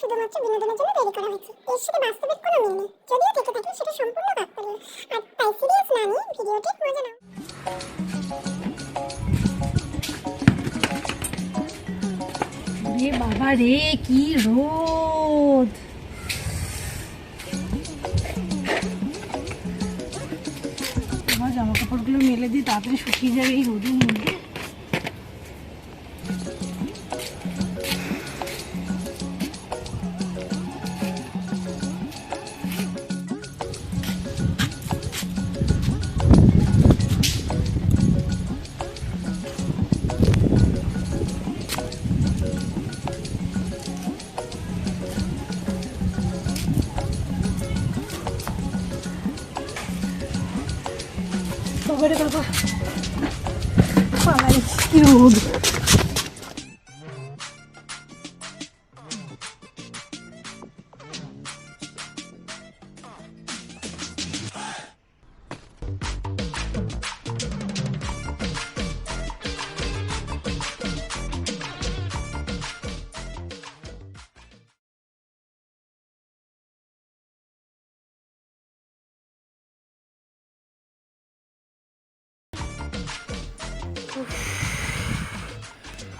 শুধুমাত্র বিনোদনের জন্য তৈরি করা হয়েছে। এর সাথে কোনো মিল নেই। যদিও থেকে থাকে সেটা সম্পূর্ণ আর তাই সিরিয়াস না নিয়ে ভিডিওটির মজা নাও রে বাবা রে, কি রোদ! আমার জামা কাপড়গুলো মেলে দিই, তাড়াতাড়ি শুকিয়ে যাবে এই রোদের মধ্যে। বাবা রে বাবা পালাই কি রোদ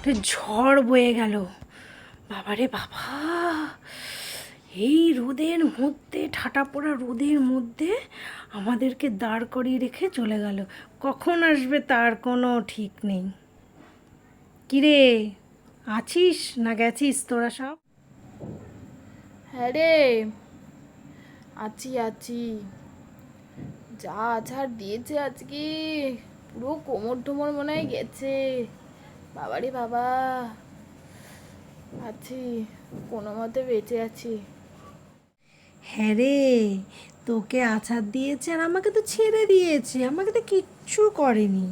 একটা ঝড় বয়ে গেল। বাবারে বাবা! এই রোদের মধ্যে, ঠাটা পড়া রোদের মধ্যে আমাদেরকে দাঁড় করিয়ে রেখে চলে গেল। কখন আসবে তার কোনো ঠিক নেই। কিরে, আছিস না গেছিস তোরা সব? হ্যাঁ রে, আছি আছি। যা আছাড় দিয়েছে আজকে, পুরো কোমর টোমর মনে হয় গেছে। বাবারে বাবা। আছি, কোনো মতে বেঁচে আছি। হ্যাঁ রে, তোকে আছাড় দিয়েছে আর আমাকে তো ছেড়ে দিয়েছে, আমাকে তো কিচ্ছু করেনি।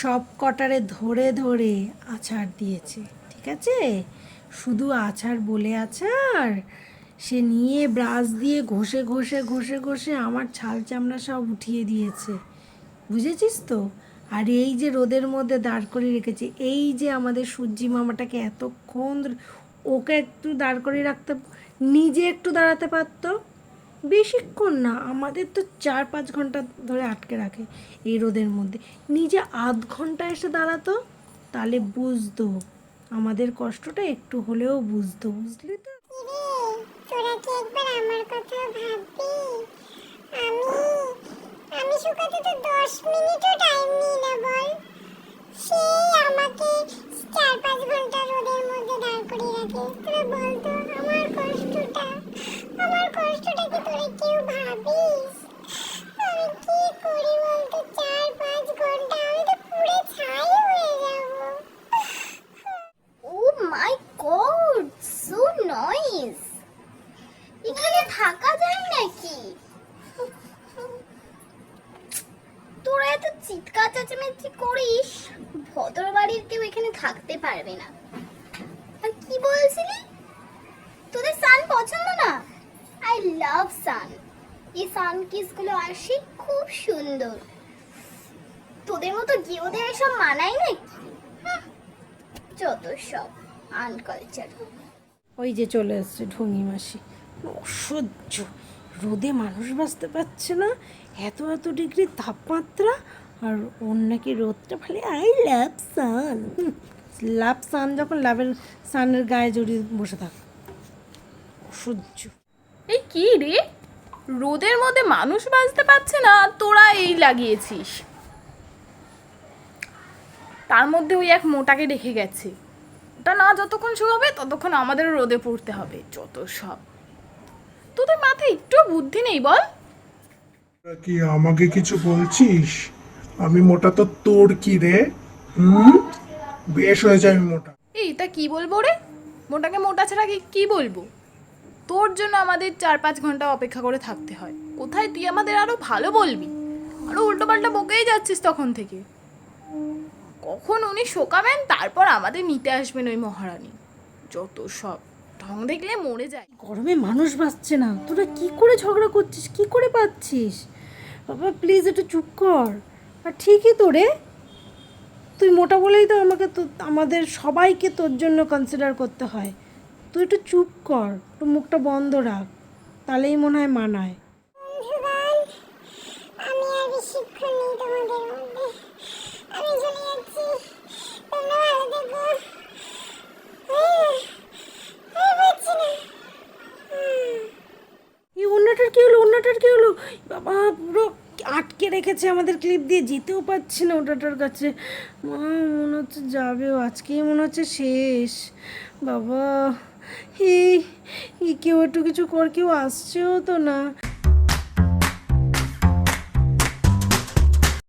সব কটারে ধরে ধরে আছাড় দিয়েছে, ঠিক আছে? শুধু আছাড় বলে আছাড়, সে নিয়ে ব্রাশ দিয়ে ঘষে ঘষে ঘষে ঘষে আমার ছাল চামড়া সব উঠিয়ে দিয়েছে। বুঝেছিস তো? আর এই যে রোদের মধ্যে দাঁড় করে রেখেছে, এই যে আমাদের সূর্যি মামাটাকে এতক্ষণ ওকে একটু দাঁড় করিয়ে রাখতে, নিজে একটু দাঁড়াতে পারতো? বেশিক্ষণ না, আমাদের তো চার পাঁচ ঘণ্টা ধরে আটকে রাখে এই রোদের মধ্যে। নিজে আধ ঘণ্টা এসে দাঁড়াতো, তাহলে বুঝতো, আমাদের কষ্টটা একটু হলেও বুঝতো, বুঝলি তো? তোরা কি একবার আমার কথা ভাববি? শুকাতে তো দশ মিনিটও টাইম নিই না বল। সেই আমাকে চার পাঁচ ঘণ্টা রোদের মধ্যে দাঁড় করিয়ে রাখে। তোরা বলতো আমার কষ্টটা আমার কষ্টটা কি তোরা কেউ ভাবিস? আমি কি করি বলতো চার পাঁচ ঘণ্টা আমি তো পুড়ে ছাই হয়ে যাব oh my god so noise এখানে থাকা যায় নাকি তোরা এত চিৎকার চেঁচামেচি করিস ভদ্র বাড়ির কেউ এখানে থাকতে পারবে না। আর কি বলছিলি? তোদের সান পছন্দ না? আই লাভ সান এই সান কিসগুলো আসে খুব সুন্দর। তোদের মতো গিয়েওদের এসব মানায় নাকি? যত সব আনকালচার ওই যে চলে এসছে ঢঙ্গি মাসি। অসহ্য, রোদে মানুষ বাঁচতে পারছে না। এত এত ডিগ্রি তাপমাত্রা আর ওর নাকি রোদটা ভালো। আই লাভ সান লাভ সান যখন লাভের সানের গায়ে জড়িয়ে বসে থাক। অসহ্য। এই কি রে? রোদের মধ্যে মানুষ বাঁচতে পারছে না তোরা এই লাগিয়েছিস। তার মধ্যে ওই এক মোটাকে রেখে গেছে। ওটা না যতক্ষণ শুকাবে ততক্ষণ আমাদের রোদে পড়তে হবে যত সব। তোদের মাথায় একটু বুদ্ধি নেই বল? কি আমাকে কিছু বলছিস? আমি মোটা তো তোর কি রে? হুম? বেশ হয়েছে আমি মোটা। এই তা কি বলব রে? মোটাকে মোটা ছাড়া কি কি বলব? তোর জন্য আমাদের চার পাঁচ ঘণ্টা অপেক্ষা করে থাকতে হয়। কোথায় তুই আমাদের আরও ভালো বলবি? আরও উল্টো পাল্টা বকেই যাচ্ছিস তখন থেকে। কখন উনি শোকাবেন তারপর আমাদের নিতে আসবেন ওই মহারানী। যত সব ঢং দেখলে মরে যায়। গরমে মানুষ বাঁচছে না। তোরা কি করে ঝগড়া করছিস? কি করে পাচ্ছিস? বাবা প্লিজ একটু চুপ কর। আর ঠিকই তো রে। তুই মোটা বলেই তো আমাকে তো আমাদের সবাইকে তোর জন্য কনসিডার করতে হয়। তুই একটু চুপ কর একটু মুখটা বন্ধ রাখ তাহলেই মনে হয় মানায়। এই অন্যটার কি হলো অন্যটার কি হলো? বাবা পুরো আটকে রেখেছে আমাদের ক্লিপ দিয়ে, যেতেও পাচ্ছি না ওটাটার কাছে। মা, মনে হচ্ছে যাবেও, আজকেই মনে হচ্ছে শেষ। বাবা এই কেউ একটু কিছু কর, কেউ আসছেও তো না।